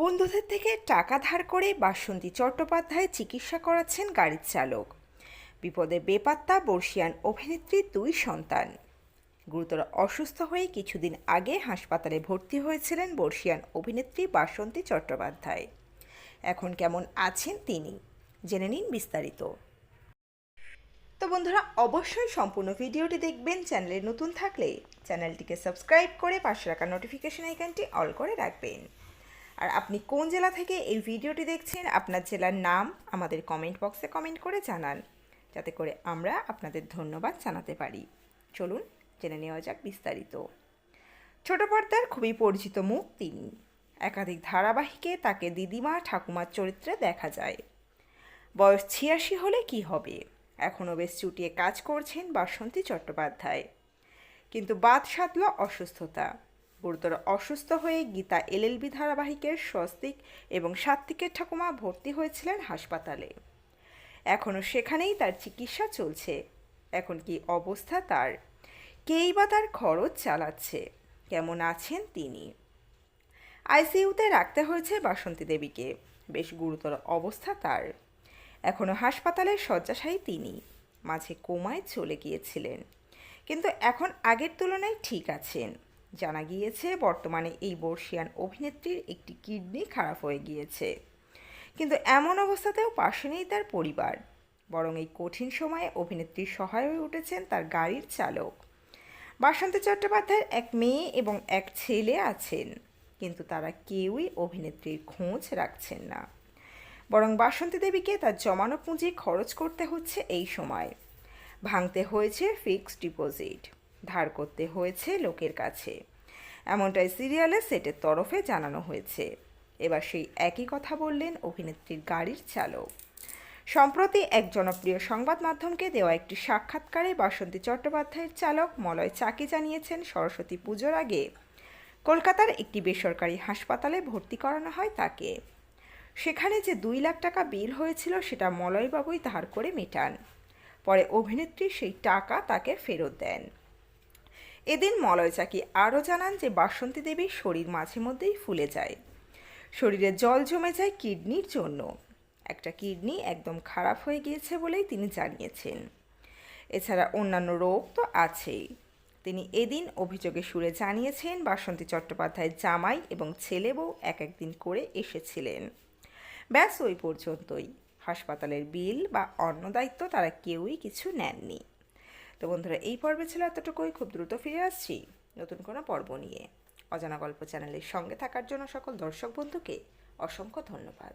বন্ধুদের থেকে টাকা ধার করে বাসন্তী চট্টোপাধ্যায় চিকিৎসা করাচ্ছেন গাড়ির চালক। বিপদে বেপাত্তা বর্ষিয়ান অভিনেত্রী দুই সন্তান। গুরুতর অসুস্থ হয়ে কিছুদিন আগে হাসপাতালে ভর্তি হয়েছিলেন বর্ষিয়ান অভিনেত্রী বাসন্তী চট্টোপাধ্যায়। এখন কেমন আছেন তিনি? জেনে নিন বিস্তারিত। তো বন্ধুরা, অবশ্যই সম্পূর্ণ ভিডিওটি দেখবেন। চ্যানেলে নতুন থাকলে চ্যানেলটিকে সাবস্ক্রাইব করে পাশে রাখা নোটিফিকেশন আইকনটি অল করে রাখবেন। আর আপনি কোন জেলা থেকে এই ভিডিওটি দেখছেন, আপনার জেলার নাম আমাদের কমেন্ট বক্সে কমেন্ট করে জানান, যাতে করে আমরা আপনাদের ধন্যবাদ জানাতে পারি। চলুন, জেনে নেওয়া যাক বিস্তারিত। ছোট পর্দার খুবই পরিচিত মুখ তিনি। একাধিক ধারাবাহিকে তাকে দিদিমা ঠাকুমার চরিত্রে দেখা যায়। বয়স ছিয়াশি হলে কি হবে? এখনও বেশ চুটিয়ে কাজ করছেন বাসন্তী চট্টোপাধ্যায়। কিন্তু বাদ সাধল অসুস্থতা। গুরুতর অসুস্থ হয়ে গীতা এলএলবি ধারাবাহিকের স্বস্তিক এবং সাত্বিকের ঠাকুমা ভর্তি হয়েছিলেন হাসপাতালে। এখনও সেখানেই তার চিকিৎসা চলছে। এখন কি অবস্থা তার? কেই বা তার খরচ চালাচ্ছে? কেমন আছেন তিনি? আইসিইউতে রাখতে হয়েছে বাসন্তী দেবীকে। বেশ গুরুতর অবস্থা তার। এখনও হাসপাতালের শয্যাশায়ী তিনি। মাঝে কোমায় চলে গিয়েছিলেন। কিন্তু এখন আগের তুলনায় ঠিক আছেন। জানা গিয়েছে, বর্তমানে এই বর্ষিয়ান অভিনেত্রীর একটি কিডনি খারাপ হয়ে গিয়েছে। কিন্তু এমন অবস্থাতেও পাশে নেই তার পরিবার। বরং এই কঠিন সময়ে অভিনেত্রীর সহায় হয়ে উঠেছেন তার গাড়ির চালক। বাসন্তী চট্টোপাধ্যায়ের এক মেয়ে এবং এক ছেলে আছেন, কিন্তু তারা কেউই অভিনেত্রীর খোঁজ রাখছেন না। বরং বাসন্তী দেবীকে তার জমানো পুঁজি খরচ করতে হচ্ছে এই সময়। ভাঙতে হয়েছে ফিক্সড ডিপোজিট ধার করতে হয়েছে লোকের কাছে। এমনটাই সিরিয়ালে সেটের তরফে জানানো হয়েছে। এবার সেই একই কথা বললেন অভিনেত্রীর গাড়ির চালক। সম্প্রতি এক জনপ্রিয় সংবাদ মাধ্যমকে দেওয়া একটি সাক্ষাৎকারে বাসন্তী চট্টোপাধ্যায়ের চালক মলয় চাকি জানিয়েছেন, সরস্বতী পুজোর আগে কলকাতার একটি বেসরকারি হাসপাতালে ভর্তি করানো হয় তাকে। সেখানে যে দুই লাখ টাকা বিল হয়েছিল সেটা মলয়বাবুই ধার করে মেটান। পরে অভিনেত্রী সেই টাকা তাকে ফেরত দেন। এদিন মলয় চাকি আরও জানান যে বাসন্তী দেবীর শরীর মাঝে মধ্যেই ফুলে যায়। শরীরে জল জমে যায় কিডনির জন্য। একটা কিডনি একদম খারাপ হয়ে গিয়েছে বলেই তিনি জানিয়েছেন। এছাড়া অন্যান্য রোগ তো আছেই। তিনি এদিন অভিযোগে সুরে জানিয়েছেন, বাসন্তী চট্টোপাধ্যায়ের জামাই এবং ছেলে বউ এক একদিন করে এসেছিলেন। ব্যাস ওই পর্যন্তই। হাসপাতালের বিল বা অন্য দায়িত্ব তারা কেউই কিছু নেননি। তো বন্ধুরা, এই পর্বে ছিল এতটুকুই। খুব দ্রুত ফিরে আসছি নতুন কোনো পর্ব নিয়ে। অজানা গল্প চ্যানেলের সঙ্গে থাকার জন্য সকল দর্শক বন্ধুকে অসংখ্য ধন্যবাদ।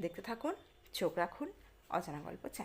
দেখতে থাকুন, চোখ রাখুন, অজানা গল্প চ্যানেল।